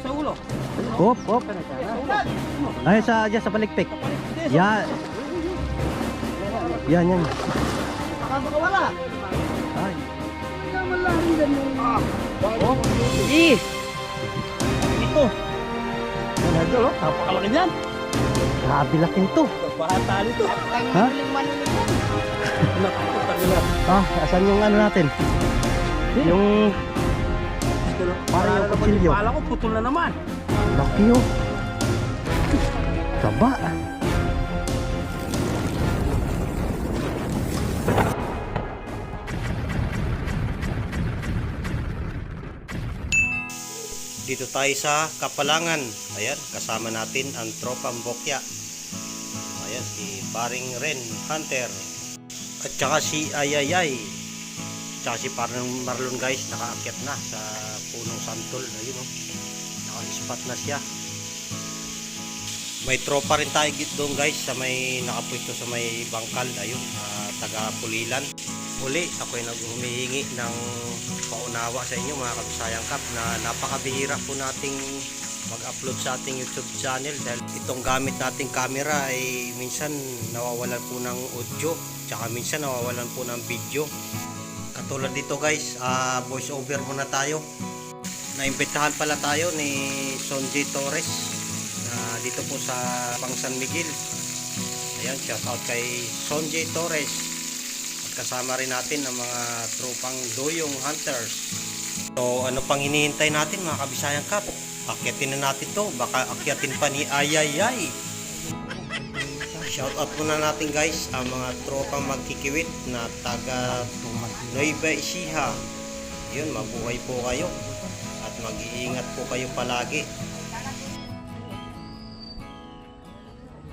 sa ulo. Op, op. Ay, sa, dyan, sa palikpik. Yan. Yan, yan. Baka makawala. Ay. Oh, sige. Ito. Yan, idol, oh. Napakalaki niyan. Grabe laki nito. Bata nito. Ha? Nakakutang na. Ah, asan yung ano natin? Yung Yung kutsilyo. Kala ko putol na naman. laki oh. Taba. Dito tayo sa Kapalangan. Ayan, kasama natin ang tropang Bokya. Ayan, si Paring Ren Hunter. At saka si Ayayay. Tsaka si Parang Marlon guys, nakaakyat na sa punong santol. Ayun oh. Naka-spot na siya. May tropa rin tayo doon guys sa may nakapwesto sa may bangkal. Ayun, ah, taga Pulilan. Uli, ako ay naghumihingi ng paunawa sa inyo mga kabisayang kap na napakabihira po nating mag-upload sa ating YouTube channel dahil itong gamit nating camera ay minsan nawawalan po ng audio tsaka minsan nawawalan po ng video katulad dito guys ah, voice over muna tayo naimbitahan pala tayo ni Sonji Torres na dito po sa Pang San Miguel. Ayan shout out kay Sonji Torres. At kasama rin natin ang mga tropang doyong hunters. So ano pang hinihintay natin mga kabisayang kap akyatin na natin to. Baka akyatin pa ni Ayayay. Shout out muna natin guys ang mga tropang magkikiwit na taga Nueva Ecija. Yun mabuhay po kayo mag-iingat po kayo palagi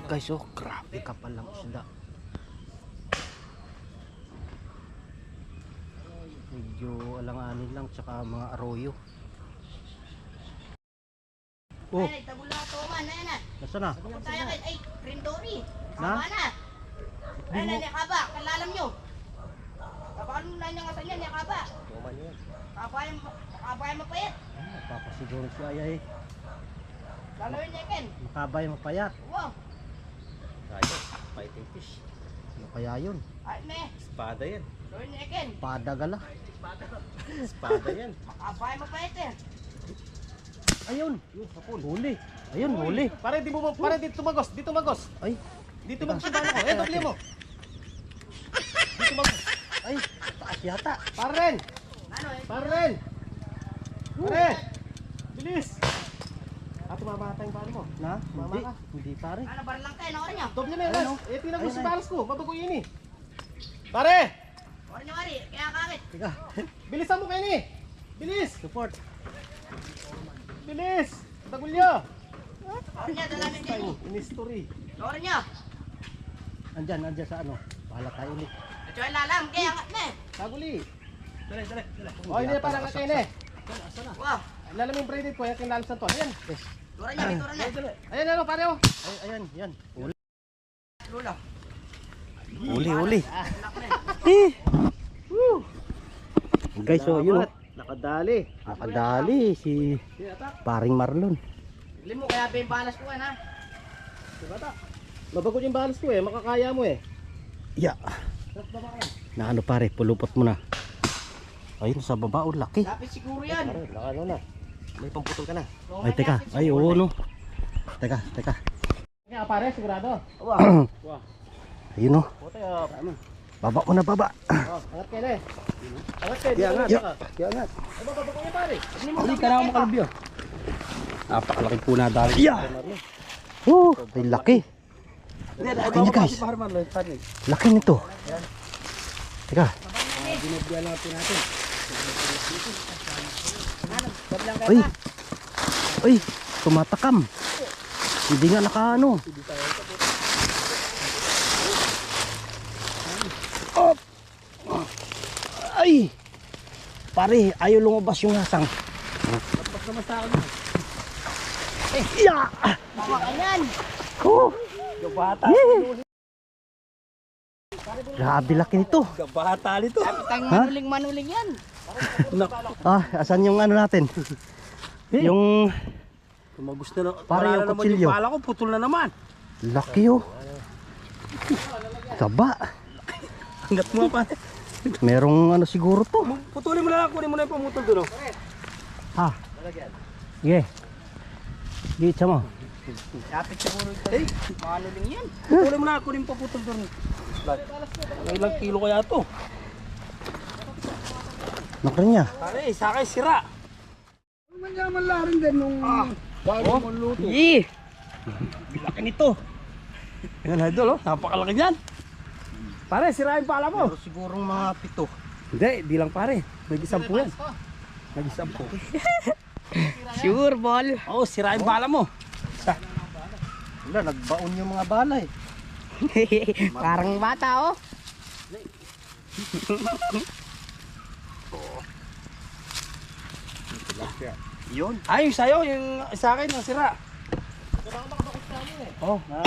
guys oh grabe kapal lang isda medyo alanganin lang tsaka mga arroyo oh Ay, tabula to man, na na. nasa na Tayo kay ay, Grindori. Na? Tama na. Ay, na niya kaba, kalalam nyo. Kapag ano na niya nga sa niya, niya kaba. Kabay, kabay mapayat. Papasiguro si Ayay Lalawin niya ken. makabay mapayat Wow. Tayo, fighting fish. ano kaya yun Ay, me. Espada yan. Lalawin niya ken. padagala Espada yan. Kabay mapayat eh. ayun huli ayun huli Pare, di mo, pare, dito tumagos, dito tumagos. ay Dito tumagos yung bala ko. Eh, tabli mo. Dito tumagos. ay taas yata Pare rin. Pare. Pare. Bilis. Ah, tumama tayong bala mo. na Mama hindi ka? hindi pare Ano bar lang kayo, nakuha niyo? Doble na Ayun, yun. oh. Eh, tinagos yung ayun. balas ko. Mabago yun eh. Pare! Nakuha niyo wari, kaya kakit. Teka, Bilisan mo kayo ni. Bilis! support Bilis! Tagulyo! Nakuha niya, dalamin niya. Ay, in-history. Nakuha niyo. andyan andyan sa ano bahala tayo ulit Ito ay lalam, kaya angat na eh. Taguli. dali dali dali Oh, hindi parang kayo ni. Wow. Lalo mo yung braided ko, yung kinalasan to. Ayan. yes Tura niya, bitura niya. Ayan, ano, pare oh. ay ayan yan huli Lula. huli huli Anak na eh guys so yun oh. Nakadali. nakadali si paring Marlon Limo, kaya ba yung balas ko yan ha? Bata. Mabagot yung balas ko eh, makakaya mo eh. ya na ano pare pulupot mo na ayun sa baba oh laki Lapit siguro yan. Naka ano na. May pamputol ka na. ay teka ay oo no teka teka Kaya pare, sigurado. Wow. Wah. ayun oh Puti. Ano? baba mo na baba Oh, angat kayo eh. Angat kayo. Yan nga Ay, bababa ko pare. Hindi ka na ako makalubyo. Napakalaki po na dali. Yeah. Oh, ay laki. Laki niya guys. Laki nito. Teka. Binabyan natin natin. Ay. Ay, tumatakam. Hindi nga nakaano. Op. Ay. Pare, ayaw lumabas yung hasang. Bak naman sa akin. Eh, yeah. Bawa ka yan. Oh, Gabata. grabe laki nito. Gabata nito. Tang Ha? manuling-manuling yan. Ah, asan yung ano natin? Yung Tumagos na Wala yung kutsilyo. Yung pala ko, putol na naman. Laki oh. Taba. Hanggat mo pa. Merong ano siguro to. Putulin mo na lang, kunin mo na yung pumutol doon. oh. Ha? Sige. Gitsa mo. Lapit siguro ito. Eh, paano din yan? Putulin mo na, kunin mo puputol doon. May ilang kilo kaya to? Nakra niya. Pare, sa akin sira. Manyaman lang rin din nung bago mo luto. Yee! Laki nito. Yan idol oh, napakalaki niyan. Pare, sirain pala mo. Pero sigurong mga pito. Hindi, di lang pare. May isampu yan. May isampu. Sure, ball. Oo, oh, sirain pala mo. Wala, nagbaon yung mga balay. Parang bata, oh. Yun. Ay, yung sa'yo, yung sa akin, ang sira. Oh, na,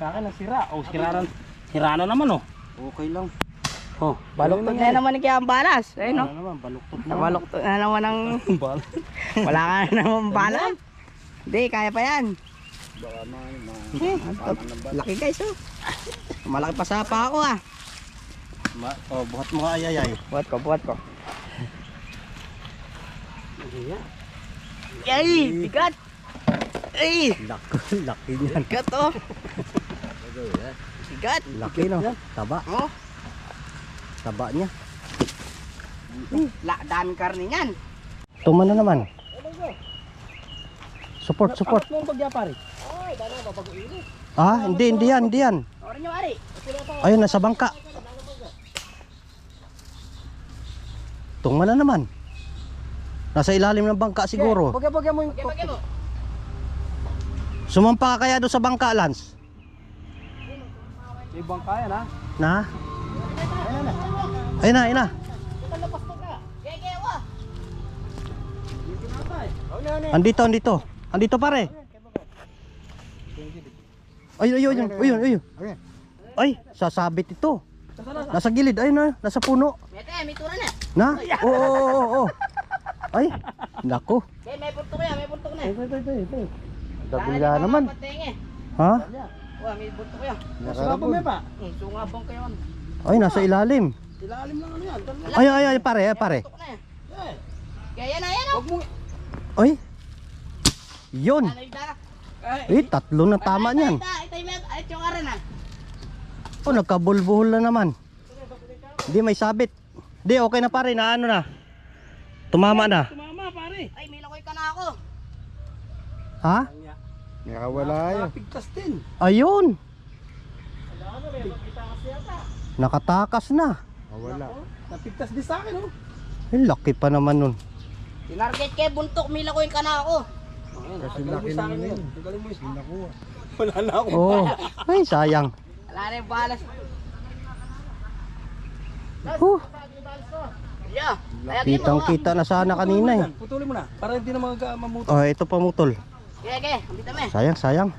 sa akin, ang sira. Oh, sira na, sira na naman oh. Okay lang. Oh, Baluktot na naman ni Kiyang Balas. Ayun, no? Ano naman, baluktot na. Nabaluktot na naman ng... Bal. Wala ka na naman balas. Hindi, kaya pa yan. Eh, Laki guys, oh. Malaki pa sa pa ako, ah. Ma oh, buhat mo nga ayayay. Buhat ko, buhat ko. Ay, bigat! Ay, Laki, laki niyan. bigat, oh. Bigat. Laki no. Taba, Oh, taba niya. la, daming karne niyan. Tuma na naman. Support, support. Mo pagya pare. Ah, hindi, hindi yan, hindi yan. Ayun, nasa bangka. Tungma na naman. Nasa ilalim ng bangka siguro. Pagya-pagya mo yung Bagay, bagay mo. Sumampa ka kaya doon sa bangka, Lance? ibang kaya na. Na? Ayun na, ayun na. Gege, wa. Andito, andito. Andito pare. Ayun, ayun, ayun, ayun, ayun. Ay, sasabit ito. Nasa gilid, ayun na, nasa puno. Mete, may tura na. Na? Oo, oo, oo, oo. Ay, nako. Okay, may punto ko yan, may punto ko na. Gagawin naman. Patenge. Ha? Wa, may punto ko yan. Sumapa mo pa. Hmm, sungabong kayo. Ay, nasa ilalim. Ilalim lang ano yan. Ay, ay, ay, pare, ay, pare. Na. Eh, Kaya yan na yan, oh. Wag mo. Ay. Yun. Eh, tatlo na tama niyan. Ito, ito, ito, ito, ito yung aran. Oh, nagkabulbuhol na naman. Hindi, may sabit. Hindi, okay na pare, na ano na. Tumama na. Tumama pare. Ay, may lakoy ka na ako. Ha? Nakawala yun. Nakapigtas din. Ayun. Nakatakas na. Napigtas din sa akin oh. Eh, laki pa naman nun. Tinarget kay buntok, may lakoy ka na ako. Kasi laki naman yun. Tagalin mo yung nakuha. Wala na akong Oh, ay sayang. Wala na yung balas. Huh, Yeah. Kitang kita na sana kanina eh. Putulin mo na. Para hindi na mga mamuto. Oh, ito pamutol. Okay. Ambita me. Sayang, sayang.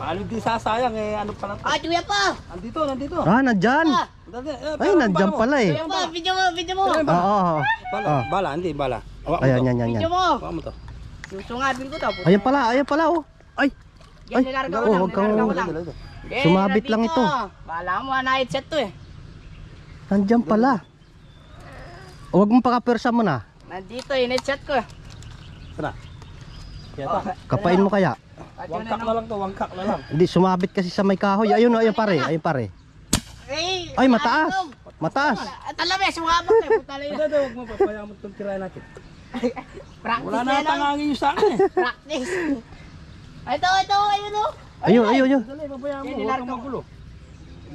Paano di sasayang eh. Ano pala to? Ah, tuya pa. Andito, nandito. Ah, nandyan. Ah, eh, Ay, nandyan pala eh. tuya pa. Video mo, video mo. Oo, oo, oo. Bala, Ah. bala, hindi, bala. Awak mo Ayan, yan, yan, yan. Video mo. Awak mo to. Susungabin ko to. Ayan pala, ayan pala oh. Ay, Ay, nilarga ko lang, nilarga ko lang. Eh, Sumabit lang nandito. ito. Bala mo, ah, na-headset to eh. Nandyan pala. Huwag mong pakapersa mo na. Nandito eh, headset ko. Sana. Kaya Oh. Kapain mo kaya. Wangkak na lang to, wangkak na lang. Hindi, sumabit kasi sa may kahoy. Ayun, ayun pare, ayun pare. Eh, Ay, mataas. Mataas. At alam eh. Puta lang huwag mo papayaan mo itong tirahin natin. Practice Wala na tangangin yung sa akin eh. Practice. Ito, ito, ayun oh. Ayun, ayun, ayun. Dali, papayaan mo, Yan, huwag kang magulo.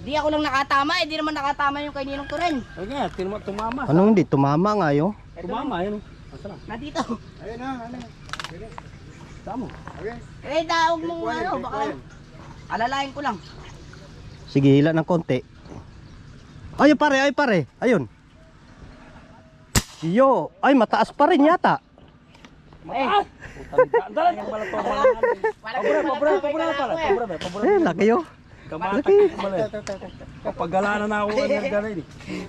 Di ako lang nakatama eh, di naman nakatama yung kay Ninong Turen. Ay nga, tinuma, tumama. Anong hindi? Tumama nga yun. Tumama, yun. Asa na? Nandito. Ayun na, ano. Tamo. Eh, daog mong ano, baka alalahin ko lang. Sige, hila ng konti. Ayun pare, ayun pare. Ayun. Yo, ay mataas pa rin yata. Eh, pala to. wala Pabura, pabura, pabura pala. Pabura, pabura. Eh, laki yo. Kamatag ko pala eh. Papagalanan na ako ng naggalay eh.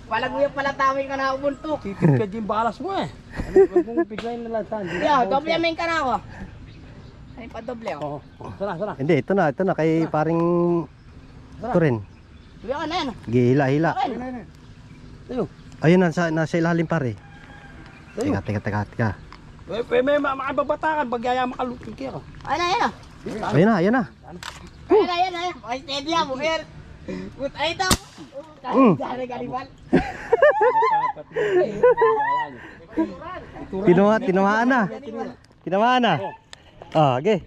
Palag mo yung palatawin ka na ubuntok. Titid ka din balas mo eh. Ano, huwag mong biglayin na lang saan. Yeah, doble amin ka na ako. Ay, padoble ako. Oo. Oh, sana, sana. Hindi, ito na, ito na kay paring ito rin. Ka na yan. Gihila-hila. Tayo. Ayun, nasa, nasa ilalim pare. Tayo. Teka, teka, teka, teka. Eh, eh, may ma- makababatakan. Bagyaya makalutin. Ayun na, ayun na. Ayun na, ayun na. Ayun na, ayun na. Ay, steady ako. Ayan. Put, ay ito. Mm. Dali kanibal. Tinuha, tinuhaan na. Tinuhaan na. Ah, okay.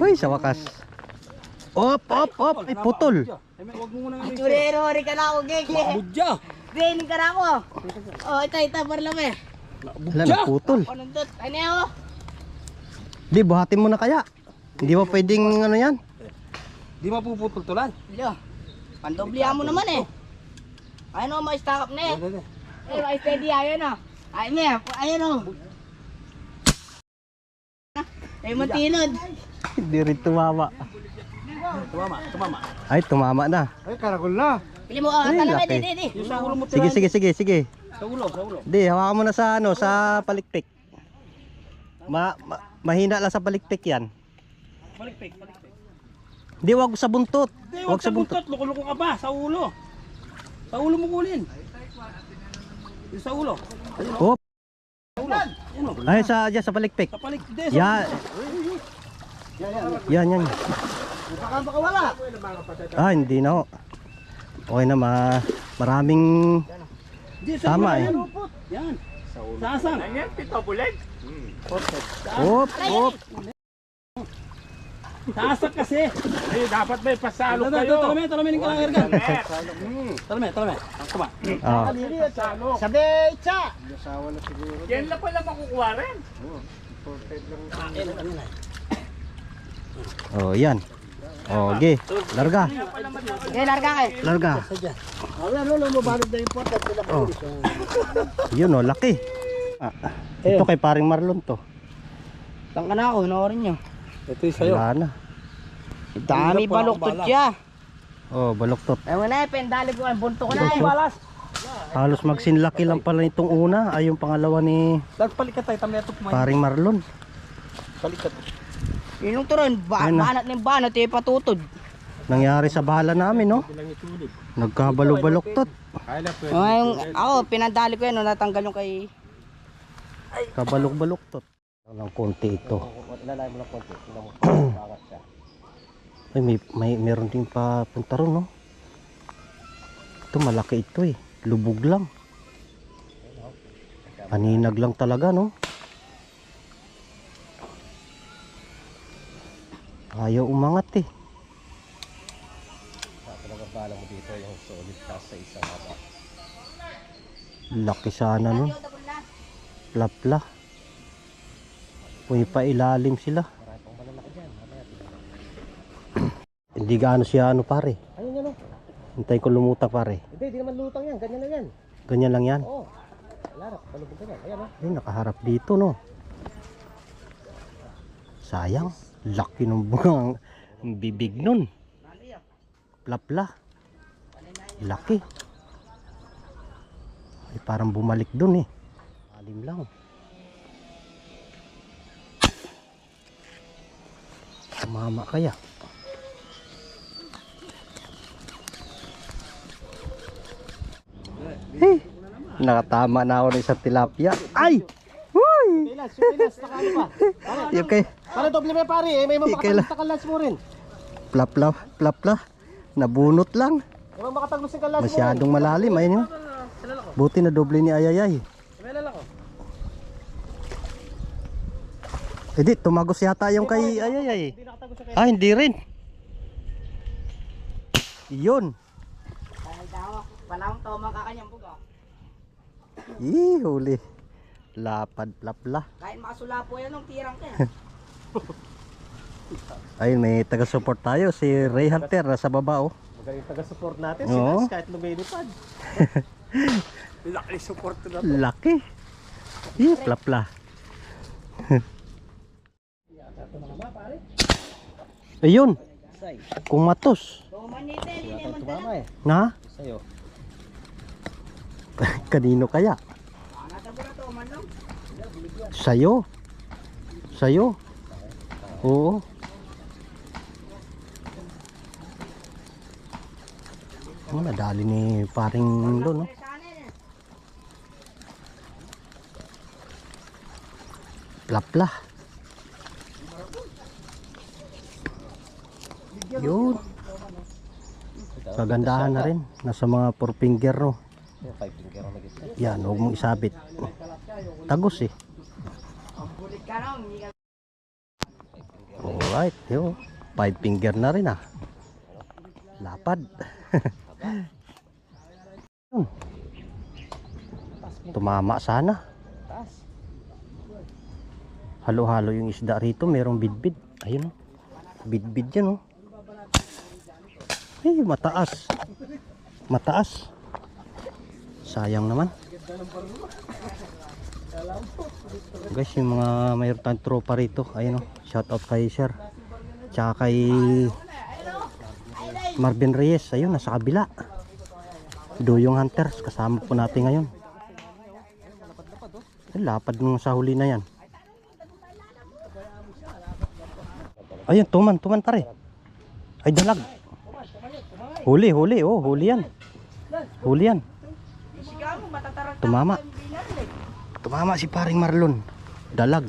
Uy, sa wakas. Op, op, op. Ay, putol. Eh, Churero, ka na ako, gege. Budya. Training ka na ako. Oh, ito, ito, parlame. Wala, naputol. Ano nandun? Ay, na ako. Di, buhatin mo na kaya. Hindi mo pwedeng ano yan. Di mapuputol tulan. Yo, pandoblihan mo naman eh. Ayun o, ma-stack up na eh. Eh, ma-steady, ayun o. Ayun na, ayun o. Ay, matinod. Hindi rin tumama. Tumama, tumama. Ay, tumama na. Pili mo, oh, Ay, talame, laki. di, di, di. Yung sa ulo mo Sige, sige, sige, sige. Sa ulo, sa ulo. Di, hawakan mo na sa ano, sa palikpik. Ma, ma mahina lang sa palikpik yan. Palikpik, palikpik. Di, wag sa buntot. Hindi, Wag sa sa buntot. buntot. Loko-loko ka pa, sa ulo. Sa ulo mo kulin. Yung sa ulo. Ayun. Oh, Sa ulo. Ayun o. ay sa dyan, sa palikpik. Sa palikpik. Hindi, sa Yan. Yan, yan. Baka makawala. Ah, hindi na ho. Okay na, ma maraming Hindi, sa Tama ulo, eh. yan. Yan. Sasang. Op, op. Sasak kasi. Eh, dapat may pasalo Talame, kayo. talame, talame ng kalangargan. Talame, talame. Tama. Ah, Sabi, itsa. Yan lang pala makukuha rin. oh, yan. Oh, okay. Larga. Okay, larga kayo. Larga. Wala, no, mabalot na yung porta. Oh. Yun oh, laki. Ah, ito kay paring Marlon to. Tangka na ako, noorin nyo. Ito yung sa'yo. Wala na. Dami baluktot siya. Oh, baloktot. Ewan na pendali ko, bunto ko na eh. Balas. Halos magsinlaki lang pala itong una ay yung pangalawa ni Nagpalikat tayo, tameto kumain. paring Marlon. Palikat. Yung turon, ba Ayun na. banat ng banat eh, patutod. Nangyari sa bahala namin, no? Nagkabalo-baloktot. Oh, yung, ako, pinandali ko yan, nung natanggal yung kay... Kabalok-baloktot. Ng konti ito. Ay, may, may meron ding pa punta ron, no? Ito malaki ito eh. Lubog lang. Paninag lang talaga, no? Ayaw umangat eh. Laki sana nun. Plapla. Uy, pa ilalim sila. Hindi gaano siya ano pare. Ayun yan o. Hintay ko lumutang pare. Hindi, di naman lutang yan. Ganyan lang yan. Ganyan lang yan. Oo. Larap, palubog ka yan. Ayan o. Ay, nakaharap dito no. Sayang. Laki ng bungang ang bibig nun. Plapla. Laki. Ay, parang bumalik dun eh. Alim lang. Tumama kaya. Hey, nakatama na ako ng isang tilapia. Ay! Huy! Pilas, pilas, nakano pa. Para doble may pare eh. May Ikaila. mapakatagos sa kalas mo rin. plapla, plapla. Nabunot lang. May makatagos sa kalas mo rin. Masyadong malalim. Ayun yun. Buti na doble ni Ayayay. May lalak o. Hindi, tumagos yata yung kay Ayayay. Ah, hindi rin. Yun. Ay, dawa. Walang tomang kakanyang buga. Ih, huli. Lapad, plapla. Kahit makasula po yan, nung tirang ka. Ayun, may taga-support tayo. Si Ray Hunter, nasa baba oh. Magaling taga-support natin. Oo. Sinas, kahit lumilipad. Laki support na. Laki. Ih, plapla. Ayun. Kumatos. Naman talaga. Na? Sa'yo. Kanino kaya? Sa'yo. Sa'yo. Oo. Oh, nadali ni paring lo, no? Plapla. Yun. Kagandahan na rin. Nasa mga four finger, no? Five finger. Yan, huwag mong isabit. Tagos eh. Alright, yo. Five finger na rin ah. Lapad. Yun. Tumama sana. Halo-halo yung isda rito, merong bidbid. Ayun oh. Bidbid yan oh. Ay, mataas. Mataas. Sayang naman. Guys, yung mga mayroon tayong tropa rito. Ayun oh. Shout out kay Sir. Tsaka kay Marvin Reyes. Ayun, nasa kabila. Duyong Hunters. Kasama po natin ngayon. Ay, lapad nung sa huli na yan. Ayun, tuman, tuman pare. Ay, dalag. Huli, huli. Oh, huli yan. Huli yan. Tumama. Tumama si paring Marlon. Dalag.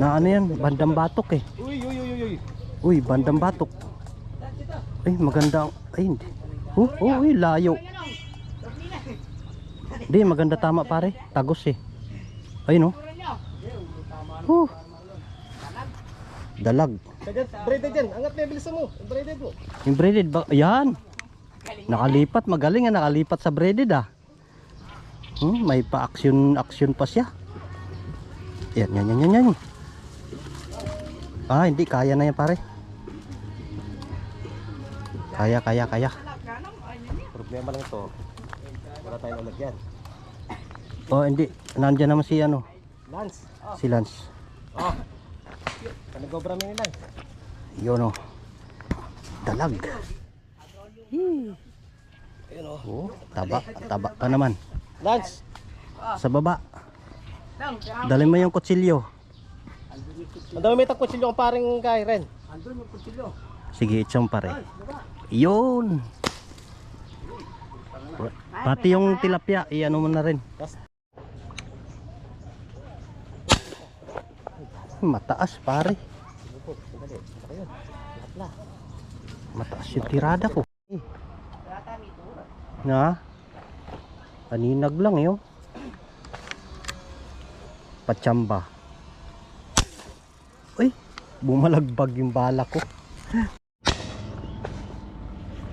Na ano yan? Bandang batok eh. Uy, uy, uy, uy, uy. Bandang batok. Ay, maganda. Ay, hindi. Oh, oh, uy, layo. Hindi, maganda tama pare. Tagos eh. Ayun oh. Oh. Dalag. Sagad, braided yan. Angat mo, bilisan mo. Braided mo. Yung braided ba? Ayan. Nakalipat. Magaling nga nakalipat sa braided ah. Hmm, may pa-action action pa siya. Yan, yan, yan, yan, yan. Ah, hindi. Kaya na yan pare. Kaya, kaya, kaya. Problema lang ito. Wala tayong ulag yan. Oh, hindi. Nandiyan naman si ano. Lance. Si Lance. Oh. Kanagobra mo nila. Yun oh. Dalag. Ayun oh. Oh, taba. Taba ka naman. Lance. Sa baba. Dali mo yung kutsilyo. Ang dami may takutsilyo ang paring kay Ren. Sige, itsong pare. Yun. Pati yung tilapia, iano mo na rin. Mataas pare. Mataas yung tirada ko. Na? Kaninag lang yun. Pachamba. Uy, bumalagbag yung bala ko.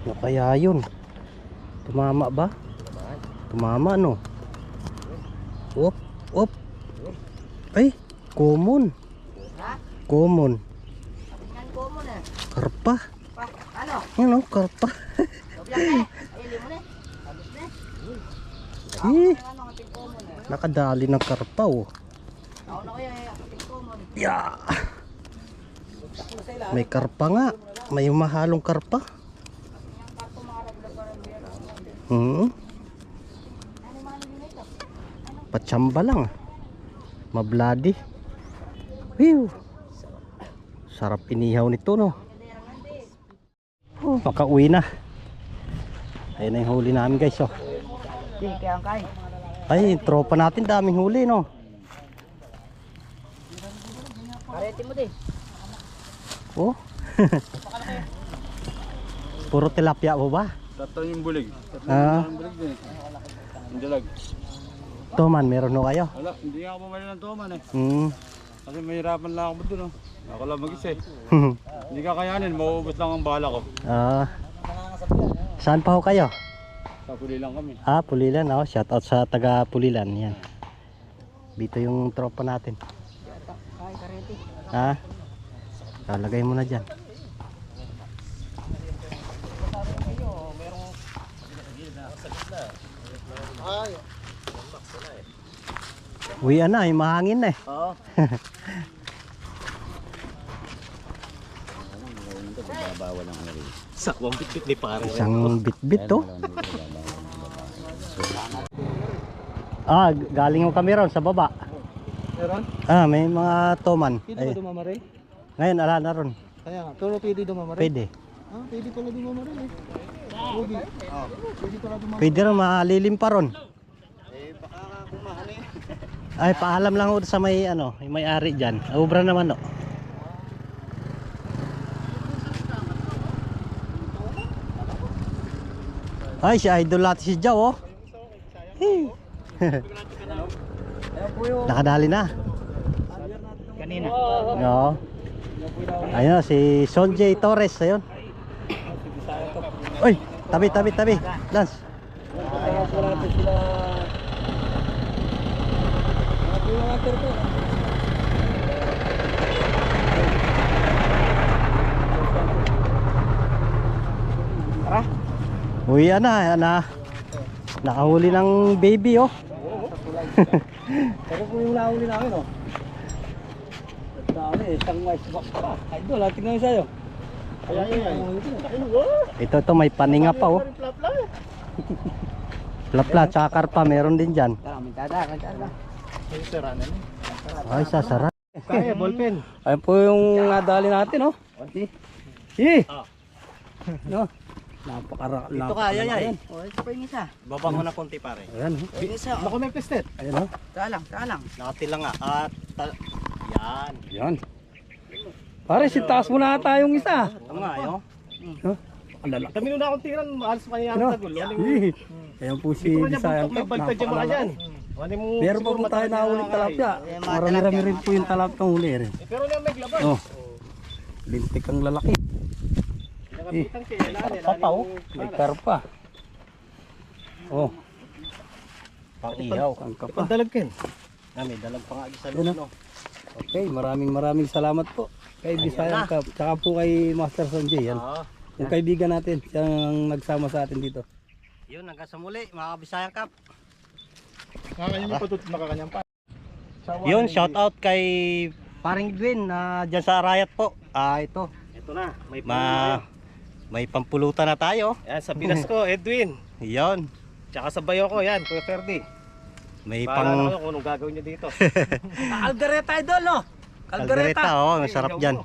Ano kaya yun? Tumama ba? Tumama no? Op, op. Ay, common. Common. Na. Karpa. Pa, ano? Ano, karpa. ating ko mo na. Yeah. May karpa nga. May mahalong karpa. Hmm. Patsamba lang. Mabladi. Whew. Sarap inihaw nito no. Oh, makauwi na. Ayun na yung huli namin guys oh. Di, kaya ang kain. Ay, tropa natin daming huli no. Karete mo din. Oh. Puro tilapia mo ba? Tatlong yung bulig. Ah, Ang bulig din eh. Dalag. Toman, meron no kayo? Wala, hindi nga ako bumali ng toman eh. Hmm. Kasi mahirapan lang ako dun oh. Ako lang mag-isa eh. Hindi kakayanin, mauubos lang ang bala ko. ah. Saan pa ho kayo? Kapuli lang kami. Ah, Pulilan. Oh. Shout out sa taga Pulilan. Yan. Dito yung tropa natin. Karete. Ha? Lalagay mo na dyan. Uwi na, yung mahangin na eh. Oo. bawal ang ano rin. Sakwang bitbit ni pare. Isang bit-bit to. Babae. Ah, galing mo kami ron sa baba. Meron? Ah, may mga toman. Pwede ba dumamari? ngayon, ala na ron. Kaya nga, pero pwede dumamari? Pwede. Ah, pwede pala dumamari eh. Pwede. Ah, pwede pala dumamari. Pwede ron, malilim pa ron. Eh, baka kung mahalin. Ay, paalam lang ako sa may ano, yung may ari dyan. Ubra naman no. Ay, si Idol natin si Jow, oh. Nakadali na. Kanina. Oo. Ayun, si Sonjay Torres, ayun. Uy, tabi, tabi, tabi. Lance. Kaya wala natin sila... Mga yung mga turko. Uy, ana, ana. Nakahuli ng baby, oh. Pero kung yung nahuli namin, oh. Dami, isang mais box pa. Idol, ah, tingnan mo sa'yo. Ayan, ayan. Ito, ito, may paninga pa, oh. Plapla, tsaka karpa, meron din dyan. Ay, sasara. Kaya, ballpen. Ayun po yung nadali natin, oh. Eh. No. Napakara. Ito ka, yan, yan. O, ito pa yung isa. Baba mo na konti pare. Ayan, oh. Yung isa, Baka may pestet. Ayan, oh. Talang, talang. Nakatila nga. At, ta- yan. Yan. Pare, si taas mo na ata yung isa. Ito nga, ayo. Kami nung akong tiran, alas pa niya Ano? ang tagol. Eh, Ayan po si Bisayang May Cup. baltad dyan mga dyan. Wala mo Meron pa po tayo nahuling talapya. Marami-rami rin po yung talapyang huli rin. Pero na may laban. Oh. Lintik ang lalaki. Nakapitan siya. Lani, Karpa pa oh. May karpa. Oh. Pang ihaw. Ang kapa. Pandalagkin. Na, may dalag pa nga Yun no? Okay, maraming maraming salamat po kay Bisayang Cup. Tsaka po kay Master Sanjay. Yan. Oo. Yung kaibigan natin, siyang nagsama sa atin dito. Yun, hanggang sa muli, mga kabisayang kap. Nakakanyang yung patut nakakanyang pa. Yun, shout out kay Paring Edwin na dyan sa Arayat po. Ah, ito. Ito na. May Ma may pampulutan na tayo. Yan, sa Pinas ko, Edwin. Yun. Tsaka sa bayo ko, yan, Kuya Ferdi. May na pang kayo kung anong gagawin nyo dito. Algareta, idol, no? kaldereta, oh, masarap dyan.